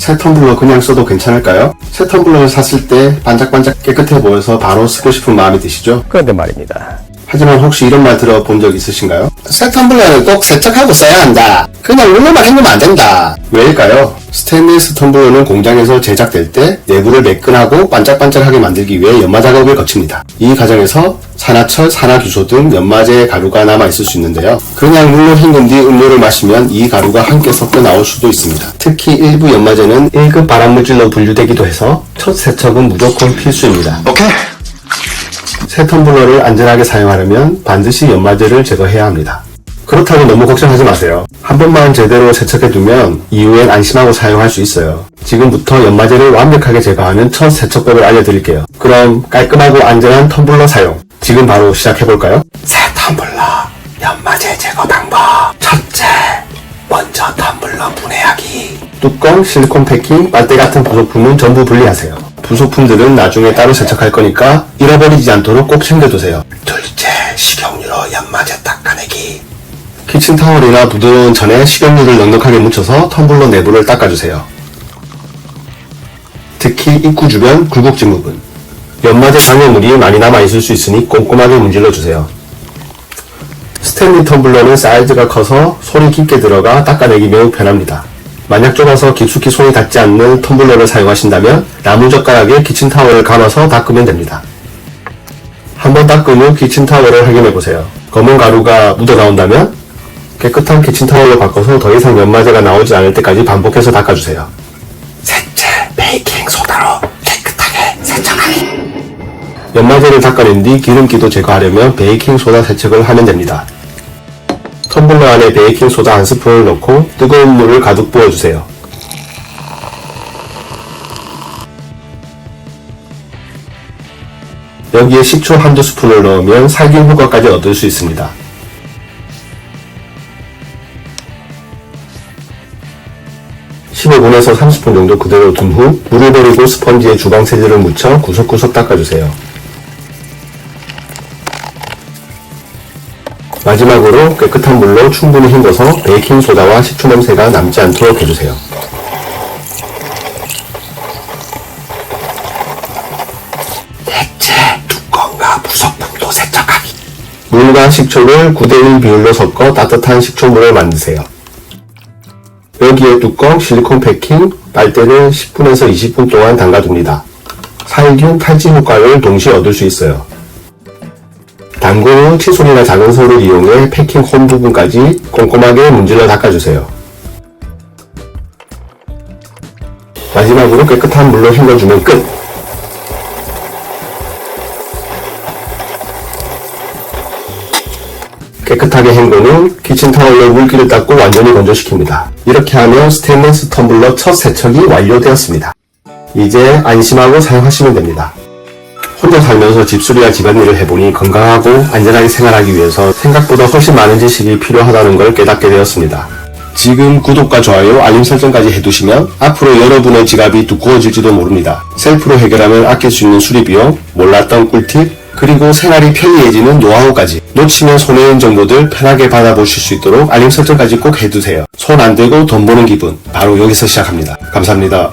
새 텀블러 그냥 써도 괜찮을까요? 새 텀블러를 샀을 때 반짝반짝 깨끗해 보여서 바로 쓰고 싶은 마음이 드시죠? 그런데 말입니다. 하지만 혹시 이런 말 들어본 적 있으신가요? 새 텀블러는 꼭 세척하고 써야 한다. 그냥 물로만 헹구면 안 된다. 왜일까요? 스테인리스 텀블러는 공장에서 제작될 때 내부를 매끈하고 반짝반짝하게 만들기 위해 연마 작업을 거칩니다. 이 과정에서 산화철, 산화규소 등 연마제 가루가 남아있을 수 있는데요. 그냥 물로 헹군 뒤 음료를 마시면 이 가루가 함께 섞여 나올 수도 있습니다. 특히 일부 연마제는 1급 발암물질로 분류되기도 해서 첫 세척은 무조건 필수입니다. 오케이. 새 텀블러를 안전하게 사용하려면 반드시 연마제를 제거해야 합니다. 그렇다고 너무 걱정하지 마세요. 한 번만 제대로 세척해두면 이후엔 안심하고 사용할 수 있어요. 지금부터 연마제를 완벽하게 제거하는 첫 세척법을 알려드릴게요. 그럼 깔끔하고 안전한 텀블러 사용 지금 바로 시작해볼까요? 새 텀블러 연마제 제거 방법 첫째 먼저 텀블러 분해하기 뚜껑, 실리콘 패킹, 빨대 같은 부속품은 전부 분리하세요. 부속품들은 나중에 따로 세척할 거니까 잃어버리지 않도록 꼭 챙겨두세요. 둘째, 식용유로 연마제 닦아내기. 키친타월이나 부드러운 천에 식용유를 넉넉하게 묻혀서 텀블러 내부를 닦아주세요. 특히 입구 주변 굴곡진 부분. 연마제 방해물이 많이 남아있을 수 있으니 꼼꼼하게 문질러주세요. 스탠리 텀블러는 사이즈가 커서 손이 깊게 들어가 닦아내기 매우 편합니다. 만약 좁아서 깊숙이 손이 닿지 않는 텀블러를 사용하신다면 나무젓가락에 키친타월을 감아서 닦으면 됩니다. 한번 닦은 후 키친타월을 확인해보세요. 검은 가루가 묻어 나온다면 깨끗한 키친타월로 바꿔서 더 이상 연마제가 나오지 않을 때까지 반복해서 닦아주세요. 셋째, 베이킹 소다로 깨끗하게 세척하기. 연마제를 닦아낸 뒤 기름기도 제거하려면 베이킹소다 세척을 하면 됩니다. 텀블러 안에 베이킹소다 한 스푼을 넣고 뜨거운 물을 가득 부어주세요. 여기에 식초 한두 스푼을 넣으면 살균 효과까지 얻을 수 있습니다. (15분에서 30분) 정도 그대로 둔 후 물을 버리고 스펀지에 주방 세제를 묻혀 구석구석 닦아주세요. 마지막으로 깨끗한 물로 충분히 헹궈서 베이킹소다와 식초 냄새가 남지 않도록 해주세요. 대체 뚜껑과 부속품도 세척하기. 물과 식초를 9대1 비율로 섞어 따뜻한 식초물을 만드세요. 여기에 뚜껑, 실리콘 패킹, 빨대를 10분에서 20분 동안 담가둡니다. 살균, 탈지 효과를 동시에 얻을 수 있어요. 후 칫솔이나 작은 솔을 이용해 패킹 홈 부분까지 꼼꼼하게 문질러 닦아주세요. 마지막으로 깨끗한 물로 헹궈주면 끝! 깨끗하게 후 키친타월로 물기를 닦고 완전히 건조시킵니다. 이렇게 하면 스테인리스 텀블러 첫 세척이 완료되었습니다. 이제 안심하고 사용하시면 됩니다. 혼자 살면서 집수리와 집안일을 해보니 건강하고 안전하게 생활하기 위해서 생각보다 훨씬 많은 지식이 필요하다는 걸 깨닫게 되었습니다. 지금 구독과 좋아요, 알림 설정까지 해두시면 앞으로 여러분의 지갑이 두꺼워질지도 모릅니다. 셀프로 해결하면 아낄 수 있는 수리비용, 몰랐던 꿀팁, 그리고 생활이 편리해지는 노하우까지 놓치면 손해인 정보들 편하게 받아보실 수 있도록 알림 설정까지 꼭 해두세요. 손안 대고 돈 버는 기분 바로 여기서 시작합니다. 감사합니다.